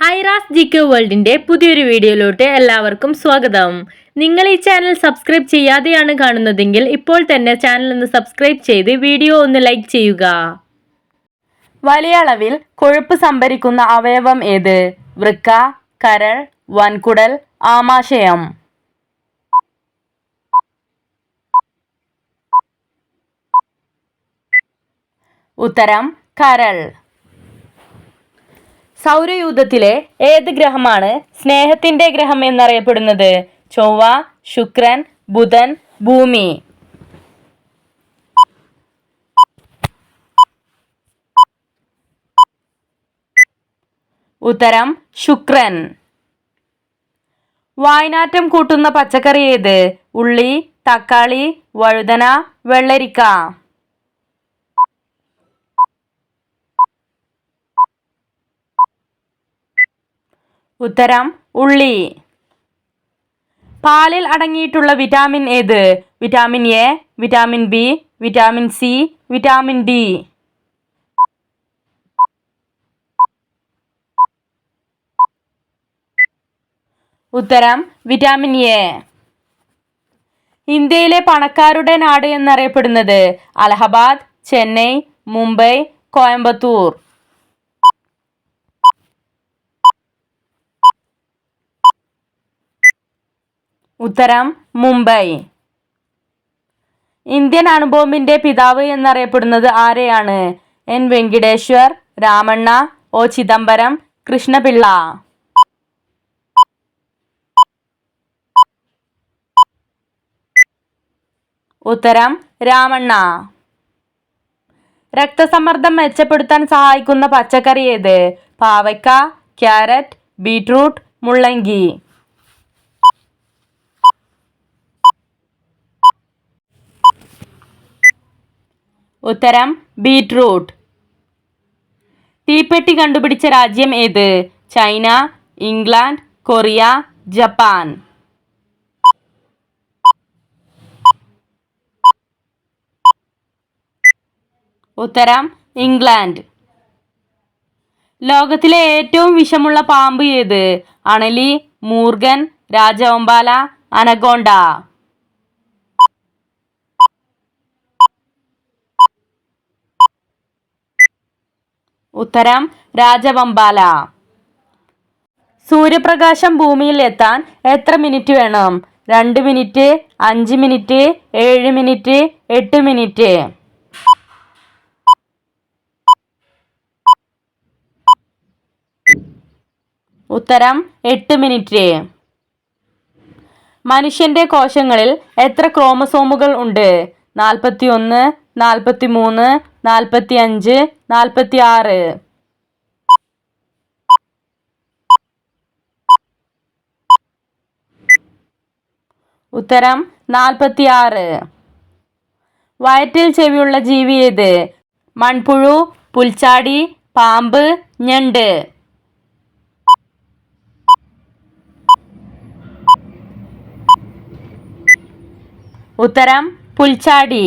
Aira's G K വേൾഡിന്റെ പുതിയൊരു വീഡിയോയിലോട്ട് എല്ലാവർക്കും സ്വാഗതം. നിങ്ങൾ ഈ ചാനൽ സബ്സ്ക്രൈബ് ചെയ്യാതെയാണ് കാണുന്നതെങ്കിൽ ഇപ്പോൾ തന്നെ ചാനൽ ഒന്ന് സബ്സ്ക്രൈബ് ചെയ്ത് വീഡിയോ ഒന്ന് ലൈക്ക് ചെയ്യുക. വലിയ അളവിൽ കൊഴുപ്പ് സംഭരിക്കുന്ന അവയവം ഏത്? വൃക്ക കരൾ വൻകുടൽ ആമാശയം. ഉത്തരം കരൾ. സൗരയൂഥത്തിലെ ഏത് ഗ്രഹമാണ് സ്നേഹത്തിന്റെ ഗ്രഹം എന്നറിയപ്പെടുന്നത്? ചൊവ്വ ശുക്രൻ ബുധൻ ഭൂമി. ഉത്തരം ശുക്രൻ. വായനാറ്റം കൂട്ടുന്ന പച്ചക്കറി ഏത്? ഉള്ളി തക്കാളി വഴുതന വെള്ളരിക്ക. ഉത്തരം ഉള്ളി. പാലിൽ അടങ്ങിയിട്ടുള്ള വിറ്റാമിൻ ഏത്? Vitamin A vitamin B vitamin C vitamin D. ഉത്തരം വിറ്റാമിൻ എ. ഇന്ത്യയിലെ പണക്കാരുടെ നാട് എന്നറിയപ്പെടുന്നത് അലഹബാദ് ചെന്നൈ മുംബൈ കോയമ്പത്തൂർ. ഉത്തരം മുംബൈ. ഇന്ത്യൻ അണുബോംബിന്റെ പിതാവ് എന്നറിയപ്പെടുന്നത് ആരെയാണ്? എൻ. വെങ്കിടേശ്വർ രാമണ്ണ ഒ. ചിദംബരം കൃഷ്ണപിള്ള. ഉത്തരം രാമണ്ണ. രക്തസമ്മർദ്ദം മെച്ചപ്പെടുത്താൻ സഹായിക്കുന്ന പച്ചക്കറി ഏത്? പാവയ്ക്ക ക്യാരറ്റ് ബീട്രൂട്ട് മുള്ളങ്കി. ഉത്തരം ബീട്രൂട്ട്. തീപ്പെട്ടി കണ്ടുപിടിച്ച രാജ്യം ഏത്? China England Korea Japan. ഉത്തരം ഇംഗ്ലണ്ട്. ലോകത്തിലെ ഏറ്റവും വിഷമുള്ള പാമ്പ് ഏത്? അണലി മൂർഗൻ രാജവമ്പാല അനഗോണ്ട. ഉത്തരം രാജവമ്പാല. സൂര്യപ്രകാശം ഭൂമിയിൽ എത്താൻ എത്ര മിനിറ്റ് വേണം? രണ്ട് മിനിറ്റ് അഞ്ച് മിനിറ്റ് ഏഴ് മിനിറ്റ് എട്ട് മിനിറ്റ്. ഉത്തരം എട്ട് മിനിറ്റ്. മനുഷ്യന്റെ കോശങ്ങളിൽ എത്ര ക്രോമസോമുകൾ ഉണ്ട്? നാൽപ്പത്തി ഒന്ന് നാൽപ്പത്തി മൂന്ന് നാൽപ്പത്തി അഞ്ച് നാൽപ്പത്തി ആറ് ഉത്തരം നാൽപ്പത്തി ആറ് വയറ്റിൽ ചെവിയുള്ള ജീവി ഏത്? മൺപുഴു പുൽച്ചാടി പാമ്പ് ഞണ്ട്. ഉത്തരം പുൽച്ചാടി.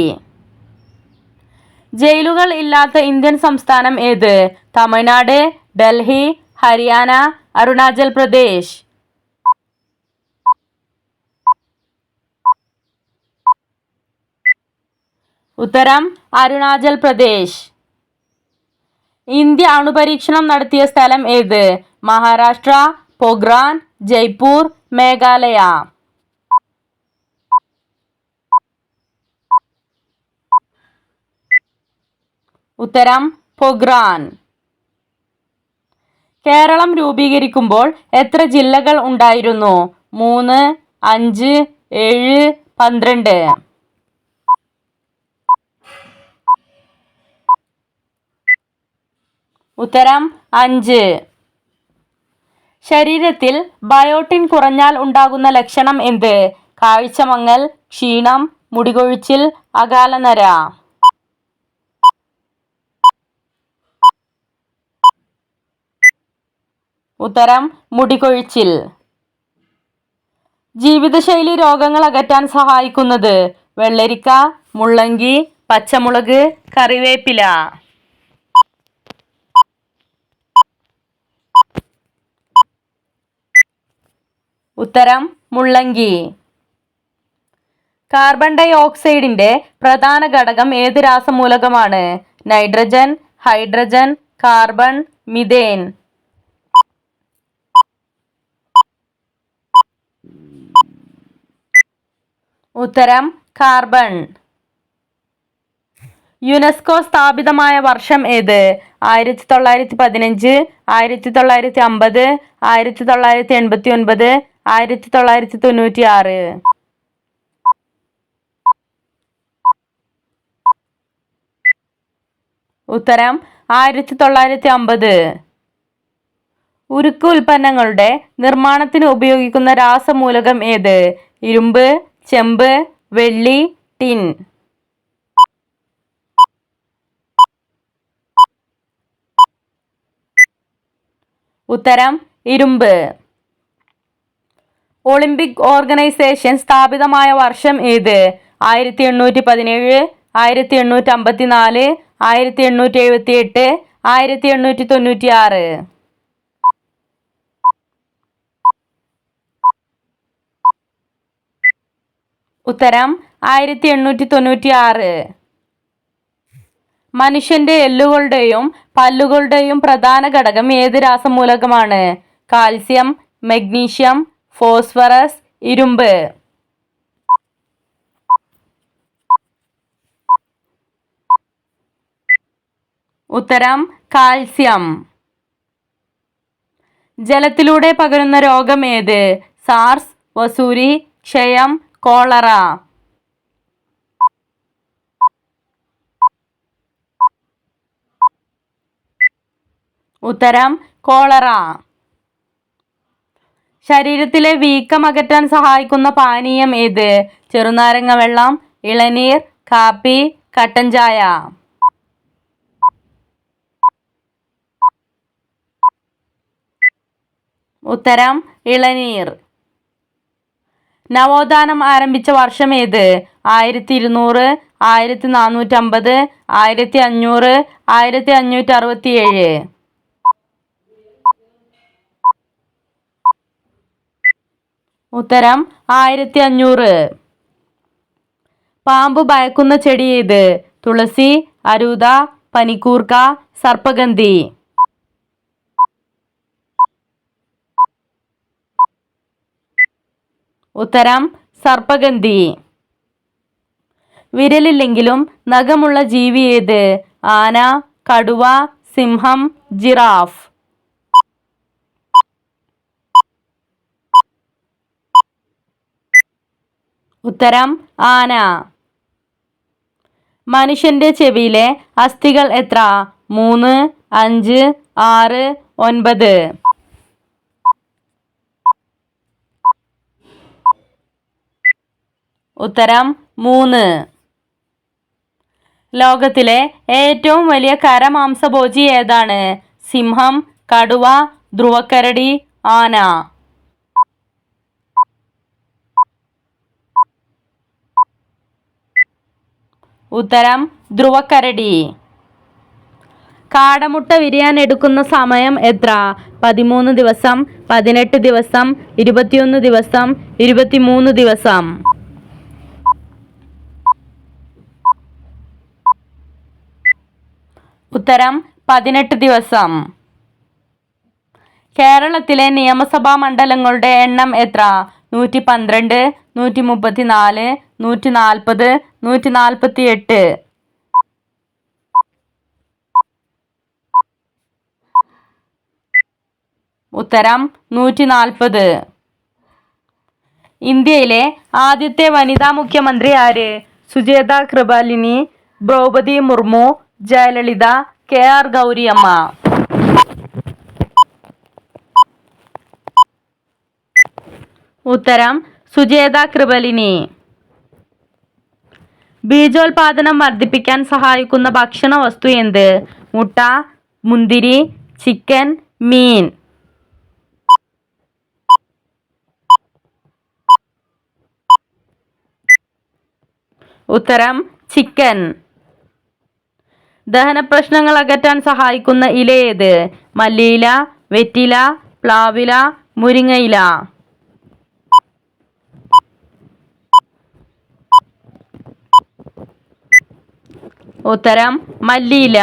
ജയിലുകൾ ഇല്ലാത്ത ഇന്ത്യൻ സംസ്ഥാനം ഏത്? തമിഴ്നാട് ഡൽഹി ഹരിയാന അരുണാചൽ പ്രദേശ്. ഉത്തരം അരുണാചൽ പ്രദേശ്. ഇന്ത്യ അണുപരീക്ഷണം നടത്തിയ സ്ഥലം ഏത്? മഹാരാഷ്ട്ര പൊഗ്രാൻ ജയ്പൂർ മേഘാലയ. ഉത്തരം പൊഗ്രാൻ. കേരളം രൂപീകരിക്കുമ്പോൾ എത്ര ജില്ലകൾ ഉണ്ടായിരുന്നു? മൂന്ന് അഞ്ച് ഏഴ് പന്ത്രണ്ട്. ഉത്തരം അഞ്ച്. ശരീരത്തിൽ ബയോട്ടിൻ കുറഞ്ഞാൽ ഉണ്ടാകുന്ന ലക്ഷണം എന്ത്? കാഴ്ചമങ്ങൽ ക്ഷീണം മുടികൊഴിച്ചിൽ അകാലനര. ഉത്തരം മുടികൊഴിച്ചിൽ. ജീവിതശൈലി രോഗങ്ങൾ അകറ്റാൻ സഹായിക്കുന്നത് വെള്ളരിക്ക മുള്ളങ്കി പച്ചമുളക് കറിവേപ്പില. ഉത്തരം മുള്ളങ്കി. കാർബൺ ഡൈ ഓക്സൈഡിന്റെ പ്രധാന ഘടകം ഏത് രാസമൂലകമാണ്? Nitrogen hydrogen carbon methane. ഉത്തരം കാർബൺ. യുനെസ്കോ സ്ഥാപിതമായ വർഷം ഏത്? ആയിരത്തി തൊള്ളായിരത്തി പതിനഞ്ച് ആയിരത്തി തൊള്ളായിരത്തി അമ്പത് ആയിരത്തി തൊള്ളായിരത്തി എൺപത്തി ഒൻപത് ആയിരത്തി തൊള്ളായിരത്തി തൊണ്ണൂറ്റി ആറ് ഉത്തരം ആയിരത്തി തൊള്ളായിരത്തി അമ്പത് ഉരുക്ക് ഉൽപ്പന്നങ്ങളുടെ നിർമ്മാണത്തിന് ഉപയോഗിക്കുന്ന രാസമൂലകം ഏത്? ഇരുമ്പ് ചെമ്പ് വെള്ളി ടിൻ. ഉത്തരം ഇരുമ്പ്. ഒളിമ്പിക് ഓർഗനൈസേഷൻ സ്ഥാപിതമായ വർഷം ഏത്? ആയിരത്തി എണ്ണൂറ്റി പതിനേഴ് ആയിരത്തി എണ്ണൂറ്റി അമ്പത്തി നാല് ആയിരത്തി എണ്ണൂറ്റി എഴുപത്തി എട്ട് ആയിരത്തി എണ്ണൂറ്റി തൊണ്ണൂറ്റി ആറ് ഉത്തരം ആയിരത്തി എണ്ണൂറ്റി തൊണ്ണൂറ്റി ആറ് മനുഷ്യന്റെ എല്ലുകളുടെയും പല്ലുകളുടെയും പ്രധാന ഘടകം ഏത് രാസമൂലകമാണ്? കാൽസ്യം മഗ്നീഷ്യം ഫോസ്ഫറസ് ഇരുമ്പ്. ഉത്തരം കാൽസ്യം. ജലത്തിലൂടെ പകരുന്ന രോഗം ഏത്? സാർസ് വസൂരി ക്ഷയം കോളറ. ഉത്തരം കോളറ. ശരീരത്തിലെ വീക്കം അകറ്റാൻ സഹായിക്കുന്ന പാനീയം ഏത്? ചെറുനാരങ്ങ വെള്ളം ഇളനീർ കാപ്പി കട്ടൻ ചായ. ഉത്തരം ഇളനീർ. നവോത്ഥാനം ആരംഭിച്ച വർഷം ഏത്? ആയിരത്തി ഇരുന്നൂറ് ആയിരത്തി നാനൂറ്റമ്പത് ആയിരത്തി അഞ്ഞൂറ് ആയിരത്തി അഞ്ഞൂറ്റി അറുപത്തി ഏഴ് ഉത്തരം ആയിരത്തി അഞ്ഞൂറ് പാമ്പ് ഭയക്കുന്ന ചെടി ഏത്? തുളസി അരൂത പനിക്കൂർക്ക സർപ്പഗന്ധി. ഉത്തരം സർപ്പഗന്ധി. വിരലില്ലെങ്കിലും നഖമുള്ള ജീവി ഏത്? ആന കടുവ സിംഹം ജിറാഫ്. ഉത്തരം ആന. മനുഷ്യന്റെ ചെവിയിലെ അസ്ഥികൾ എത്ര? മൂന്ന് അഞ്ച് ആറ് ഒൻപത്. ഉത്തരം മൂന്ന്. ലോകത്തിലെ ഏറ്റവും വലിയ കരമാംസഭോജി ഏതാണ്? സിംഹം കടുവ ധ്രുവക്കരടി ആന. ഉത്തരം ധ്രുവക്കരടി. കാടമുട്ട വിരിയാൻ എടുക്കുന്ന സമയം എത്ര? പതിമൂന്ന് ദിവസം പതിനെട്ട് ദിവസം ഇരുപത്തിയൊന്ന് ദിവസം ഇരുപത്തിമൂന്ന് ദിവസം. ഉത്തരം പതിനെട്ട് ദിവസം. കേരളത്തിലെ നിയമസഭാ മണ്ഡലങ്ങളുടെ എണ്ണം എത്ര? നൂറ്റി പന്ത്രണ്ട് നൂറ്റി മുപ്പത്തി നാല് നൂറ്റി നാൽപ്പത് നൂറ്റി നാൽപ്പത്തി എട്ട് ഉത്തരം നൂറ്റി നാൽപ്പത് ഇന്ത്യയിലെ ആദ്യത്തെ വനിതാ മുഖ്യമന്ത്രി ആര്? Sucheta Kripalani Draupadi Murmu Jayalalitha K R Gouriamma. ഉത്തരം സുജേത കൃപലിനി. ബീജോൽപാദനം വർദ്ധിപ്പിക്കാൻ സഹായിക്കുന്ന ഭക്ഷണ വസ്തു എന്ത്? മുട്ട മുന്തിരി ചിക്കൻ മീൻ. ഉത്തരം ചിക്കൻ. ദഹന പ്രശ്നങ്ങൾ അകറ്റാൻ സഹായിക്കുന്ന ഇല ഏത്? മല്ലിയില വെറ്റില പ്ലാവില മുരിങ്ങയില. ഉത്തരം മല്ലിയില.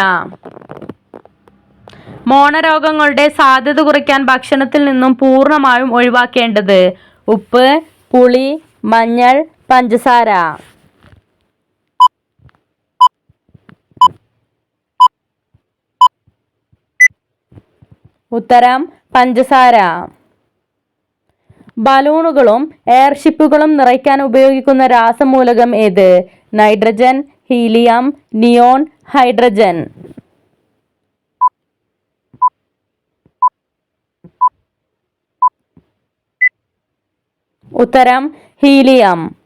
മോണരോഗങ്ങളുടെ സാധ്യത കുറയ്ക്കാൻ ഭക്ഷണത്തിൽ നിന്നും പൂർണമായും ഒഴിവാക്കേണ്ടത് ഉപ്പ് പുളി മഞ്ഞൾ പഞ്ചസാര. ഉത്തരം പഞ്ചസാര. ബലൂണുകളും എയർഷിപ്പുകളും നിറയ്ക്കാൻ ഉപയോഗിക്കുന്ന രാസമൂലകം ഏത്? നൈട്രജൻ ഹീലിയം നിയോൺ ഹൈഡ്രജൻ ഉത്തരം ഹീലിയം.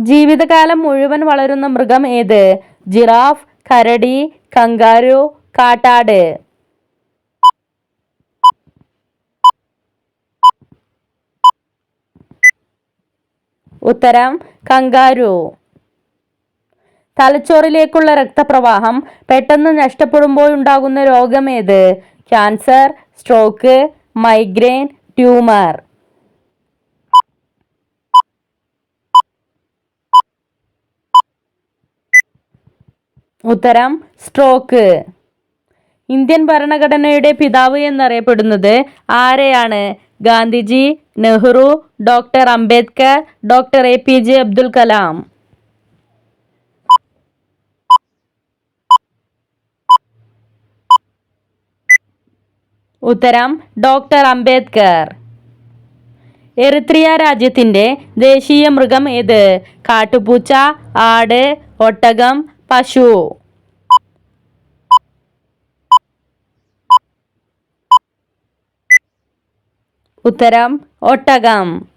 ജീവിതകാലം മുഴുവൻ വളരുന്ന മൃഗം ഏത്? ജിറാഫ് കരടി കങ്കാരു കാട്ടാട്. ഉത്തരം കങ്കാരു. തലച്ചോറിലേക്കുള്ള രക്തപ്രവാഹം പെട്ടെന്ന് നഷ്ടപ്പെടുമ്പോൾ നഷ്ടപ്പെടുമ്പോഴുണ്ടാകുന്ന രോഗമേത്? Cancer stroke migraine tumour. ഉത്തരം സ്ട്രോക്ക്. ഇന്ത്യൻ ഭരണഘടനയുടെ പിതാവ് എന്നറിയപ്പെടുന്നത് ആരെയാണ്? Gandhiji Nehru doctor Ambedkar doctor A P J Abdul Kalam. ഉത്തരം ഡോക്ടർ അംബേദ്കർ. എറിത്രിയ രാജ്യത്തിന്റെ ദേശീയ മൃഗം ഏത്? കാട്ടുപൂച്ച ആട് ഒട്ടകം പശു. ഉത്തരം ഒട്ടകം.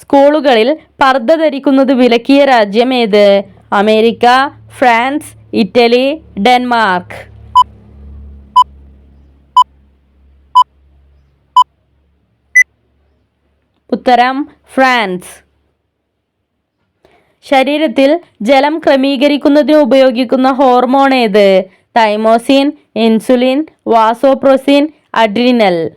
സ്കൂളുകളിൽ പർദ്ദ ധരിക്കുന്നത് വിലക്കിയ രാജ്യം ഏത്? America France Italy Denmark. ഉത്തരം ഫ്രാൻസ്. ശരീരത്തിൽ ജലം ക്രമീകരിക്കുന്നതിന് ഉപയോഗിക്കുന്ന ഹോർമോൺ ഏത്? Thymosin insulin vasopressin adrenal.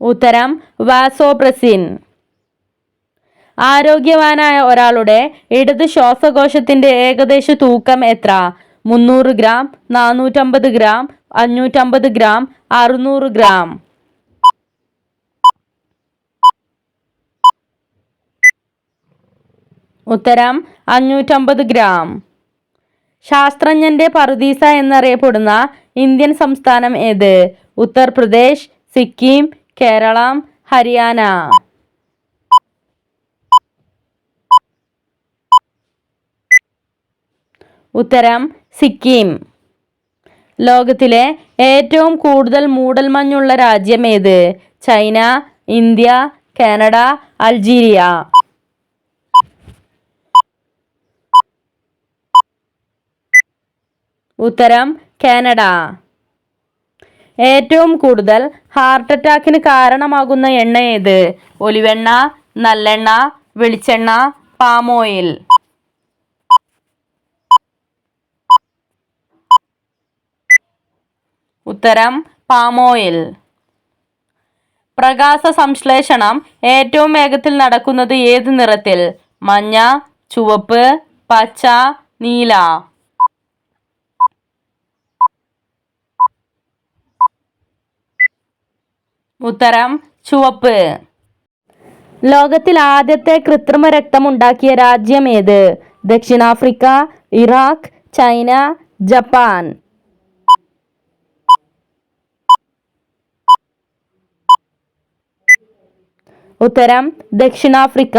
ഉത്തരം വാസോപ്രസിൻ. ആരോഗ്യവാനായ ഒരാളുടെ ഇടത് ശ്വാസകോശത്തിന്റെ ഏകദേശ തൂക്കം എത്ര? മുന്നൂറ് ഗ്രാം നാനൂറ്റമ്പത് ഗ്രാം അഞ്ഞൂറ്റമ്പത് ഗ്രാം അറുന്നൂറ് ഗ്രാം. ഉത്തരം അഞ്ഞൂറ്റമ്പത് ഗ്രാം. ശാസ്ത്രജ്ഞന്റെ പറുദീസ എന്നറിയപ്പെടുന്ന ഇന്ത്യൻ സംസ്ഥാനം ഏത്? ഉത്തർപ്രദേശ് സിക്കിം കേരളം ഹരിയാന. ഉത്തരം സിക്കിം. ലോകത്തിലെ ഏറ്റവും കൂടുതൽ മൂടൽമഞ്ഞുള്ള രാജ്യം ഏത്? China India Canada Algeria. ഉത്തരം കാനഡ. ഏറ്റവും കൂടുതൽ ഹാർട്ട് അറ്റാക്കിന് കാരണമാകുന്ന എണ്ണ ഏത്? ഒലിവെണ്ണ നല്ലെണ്ണ വെളിച്ചെണ്ണ പാം ഓയിൽ ഉത്തരം പാം ഓയിൽ പ്രകാശ സംശ്ലേഷണം ഏറ്റവും വേഗത്തിൽ നടക്കുന്നത് ഏത് നിറത്തിൽ? മഞ്ഞ ചുവപ്പ് പച്ച നീല. ഉത്തരം ചുവപ്പ്. ലോകത്തിൽ ആദ്യത്തെ കൃത്രിമ രക്തം ഉണ്ടാക്കിയ രാജ്യം ഏത്? ദക്ഷിണാഫ്രിക്ക ഇറാഖ് ചൈന ജപ്പാൻ. ഉത്തരം ദക്ഷിണാഫ്രിക്ക.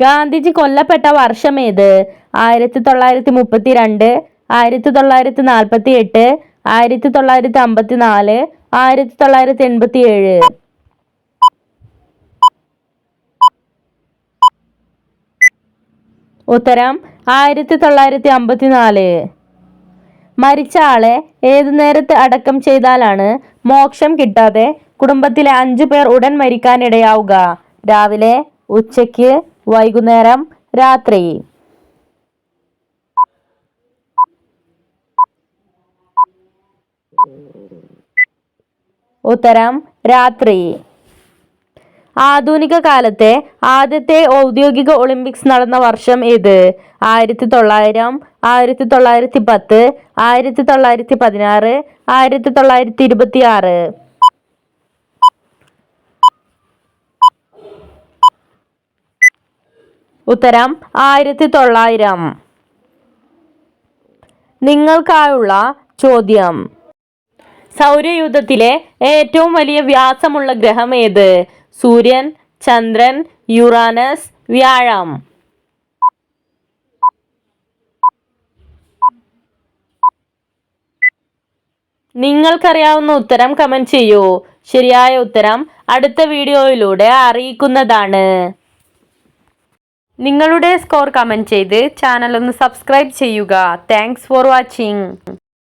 ഗാന്ധിജി കൊല്ലപ്പെട്ട വർഷം ഏത്? ആയിരത്തി തൊള്ളായിരത്തി മുപ്പത്തി രണ്ട് ആയിരത്തി തൊള്ളായിരത്തി നാൽപ്പത്തി എട്ട് ആയിരത്തി തൊള്ളായിരത്തി അമ്പത്തി നാല് ആയിരത്തി തൊള്ളായിരത്തി എൺപത്തി ഏഴ് ഉത്തരം ആയിരത്തി തൊള്ളായിരത്തി അമ്പത്തിനാല് മരിച്ച ആളെ ഏതു നേരത്ത് അടക്കം ചെയ്താലാണ് മോക്ഷം കിട്ടാതെ കുടുംബത്തിലെ അഞ്ചു പേർ ഉടൻ മരിക്കാനിടയാവുക. രാവിലെ ഉച്ചയ്ക്ക് വൈകുന്നേരം രാത്രി. ഉത്തരം രാത്രി. ആധുനിക കാലത്തെ ആദ്യത്തെ ഔദ്യോഗിക ഒളിമ്പിക്സ് നടന്ന വർഷം ഏത് ആയിരത്തി തൊള്ളായിരം ആയിരത്തി തൊള്ളായിരത്തി പത്ത് ആയിരത്തി തൊള്ളായിരത്തി പതിനാറ് ആയിരത്തി തൊള്ളായിരത്തി ഇരുപത്തി ആറ് ഉത്തരം ആയിരത്തി തൊള്ളായിരം നിങ്ങൾക്കായുള്ള ചോദ്യം. സൗരയൂഥത്തിലെ ഏറ്റവും വലിയ വ്യാസമുള്ള ഗ്രഹം ഏത്? സൂര്യൻ ചന്ദ്രൻ യുറാനസ് വ്യാഴം. നിങ്ങൾക്കറിയാവുന്ന ഉത്തരം കമന്റ് ചെയ്യൂ. ശരിയായ ഉത്തരം അടുത്ത വീഡിയോയിലൂടെ അറിയിക്കുന്നതാണ്. നിങ്ങളുടെ സ്കോർ കമന്റ് ചെയ്ത് ചാനൽ ഒന്ന് സബ്സ്ക്രൈബ് ചെയ്യുക. Thanks for watching.